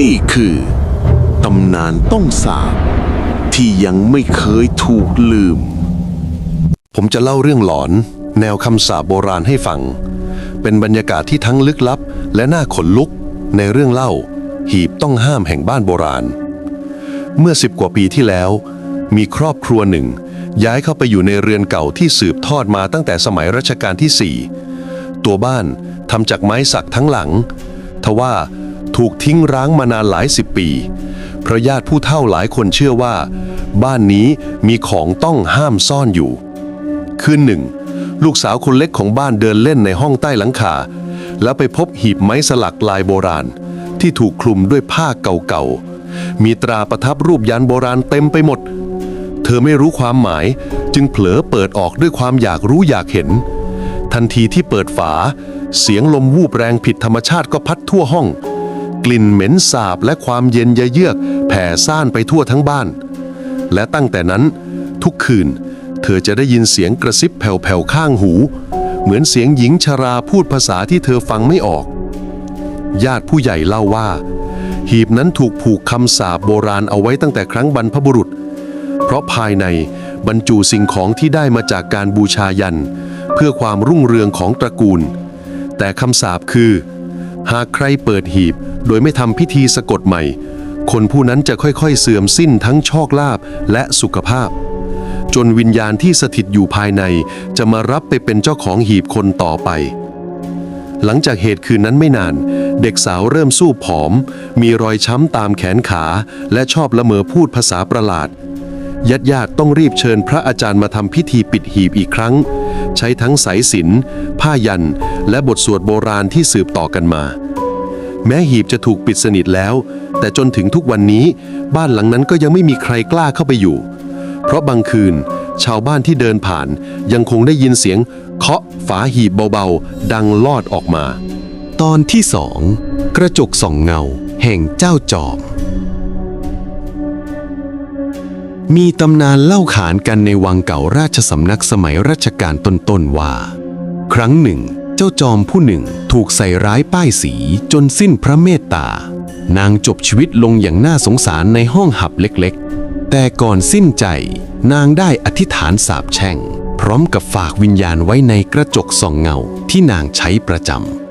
นี่คือ ตำนานต้องสาบที่ยังไม่เคยถูกลืม ผมจะเล่าเรื่องหลอน แนวคำสาปโบราณให้ฟัง เป็นบรรยากาศที่ทั้งลึกลับ และน่าขนลุก ในเรื่องเล่า หีบต้องห้ามแห่งบ้านโบราณ เมื่อสิบกว่าปีที่แล้ว มีครอบครัวหนึ่ง ย้ายเข้าไปอยู่ในเรือนเก่าที่สืบทอดมาตั้งแต่สมัยรัชกาลที่4ตัวบ้านทำจากไม้สักทั้งหลัง ทว่า ถูกทิ้งร้างมานานหลายสิบปีเพราะญาติผู้เฒ่าหลายคนเชื่อว่า บ้านนี้มีของต้องห้ามซ่อนอยู่ คืนหนึ่ง ลูกสาวคนเล็กของบ้านเดินเล่นในห้องใต้หลังคา แล้วไปพบหีบไม้สลักลายโบราณ ที่ถูกคลุมด้วยผ้าเก่าๆ มีตราประทับรูปยันโบราณเต็มไปหมด เธอไม่รู้ความหมายจึงเผลอเปิดออกด้วยความอยากรู้อยากเห็น ทันทีที่เปิดฝาเสียงลมวูบแรงผิดธรรมชาติก็พัดทั่วห้อง กลิ่นเหม็นสาบและความเย็นยะเยือกแผ่ซ่านไปทั่วทั้งบ้าน และตั้งแต่นั้นทุกคืน เธอจะได้ยินเสียงกระซิบแผ่วๆข้างหู เหมือนเสียงหญิงชราพูดภาษาที่เธอฟังไม่ออก ญาติผู้ใหญ่เล่าว่า หีบนั้นถูกผูกคำสาปโบราณเอาไว้ตั้งแต่ครั้งบรรพบุรุษ เพราะภายในบรรจุสิ่งของที่ได้มาจากการบูชายัน เพื่อความรุ่งเรืองของตระกูล แต่คำสาปคือ หากใครเปิดหีบ โดยไม่ทำพิธีสะกดใหม่ คนผู้นั้นจะค่อยๆ เสื่อมสิ้นทั้งโชคลาภและสุขภาพ จนวิญญาณที่สถิตอยู่ภายใน จะมารับไปเป็นเจ้าของหีบคนต่อไป หลังจากเหตุคืนนั้นไม่นาน เด็กสาวเริ่มสู้ผอม มีรอยช้ำตามแขนขา และชอบละเมอพูดภาษาประหลาดญาติญาติๆต้องรีบเชิญพระอาจารย์มาทำพิธีปิดหีบอีกครั้ง ใช้ทั้งสายสิญจนผ้ายัน และบทสวดโบราณที่สืบต่อกันมา แม้หีบจะถูกปิดสนิทแล้ว แต่จนถึงทุกวันนี้ บ้านหลังนั้นก็ยังไม่มีใครกล้าเข้าไปอยู่ เพราะบางคืน ชาวบ้านที่เดินผ่าน ยังคงได้ยินเสียง เคาะฝาหีบเบาๆ ดังลอดออกมา ตอนที่สองกระจกส่องเงา แห่งเจ้าจอม มีตำนานเล่าขานกันในวังเก่าราชสำนักสมัยรัชกาลต้นๆว่า ครั้งหนึ่ง เจ้าจอมผู้หนึ่งถูกใส่ร้ายป้ายสีจนสิ้นพระเมตตา นางจบชีวิตลงอย่างน่าสงสารในห้องหับเล็กๆ แต่ก่อนสิ้นใจ นางได้อธิษฐานสาบแช่ง พร้อมกับฝากวิญญาณไว้ในกระจกส่องเงาที่นางใช้ประจำ